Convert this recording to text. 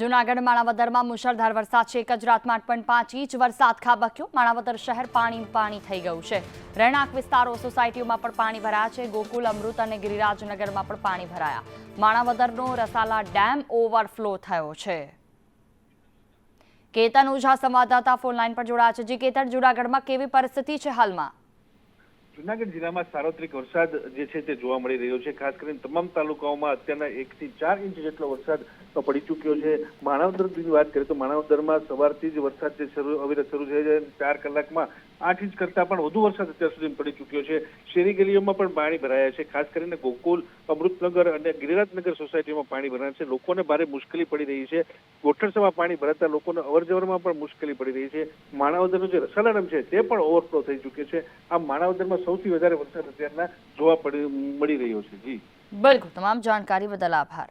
જૂનાગઢ માણાવદરમાં મુશળધાર વરસાદ છે. એક આઠ પાંચ ઇંચ વરસાદ ખાબક્યો. માણાવદર શહેર પાણી પાણી થઈ ગયું છે. રહેણાંક વિસ્તારો, સોસાયટીઓમાં પણ પાણી ભરાયા છે. ગોકુલ, અમૃત અને ગિરિરાજનગરમાં પણ પાણી ભરાયા. માણાવદરનો રસાલા ડેમ ઓવરફ્લો થયો છે. કેતન ઉઝા, સંવાદદાતા ફોન લાઈન પર જોડાયા છે. જી, કેતન, જૂનાગઢમાં કેવી પરિસ્થિતિ છે હાલમાં? જુનાગઢ જિલ્લામાં સાર્વત્રિક વરસાદ જે છે તે જોવા મળી રહ્યો છે. ખાસ કરીને તમામ તાલુકાઓમાં અત્યારના એક થી ચાર ઇંચ જેટલો વરસાદ પડી ચૂક્યો છે. માણાવદરની વાત કરીએ તો માણાવદરમાં સવારથી જ વરસાદ જે શરૂ, અવિરત શરૂ થયો છે. ચાર કલાકમાં આઠ ઇંચ કરતા પણ વધુ વરસાદ અત્યાર સુધી પડી ચૂક્યો છે. શેરી ગલીઓમાં પણ પાણી ભરાયા છે. ખાસ કરીને ગોકુલ અમૃતનગર અને ગિરિરાજનગર સોસાયટીમાં પાણી ભરાય છે. લોકોને ભારે મુશ્કેલી પડી રહી છે. ગોઠણસમાં પાણી ભરાતા લોકોને અવરજવરમાં પણ મુશ્કેલી પડી રહી છે. માણાવદરનું જે રસાલા છે તે પણ ઓવરફ્લો થઈ ચૂક્યો છે. આ માણાવદરમાં સૌથી વધારે વરસાદ અત્યારના જોવા મળી રહ્યો છે. જી. બિલકુલ. તમામ જાણકારી બદલ આભાર.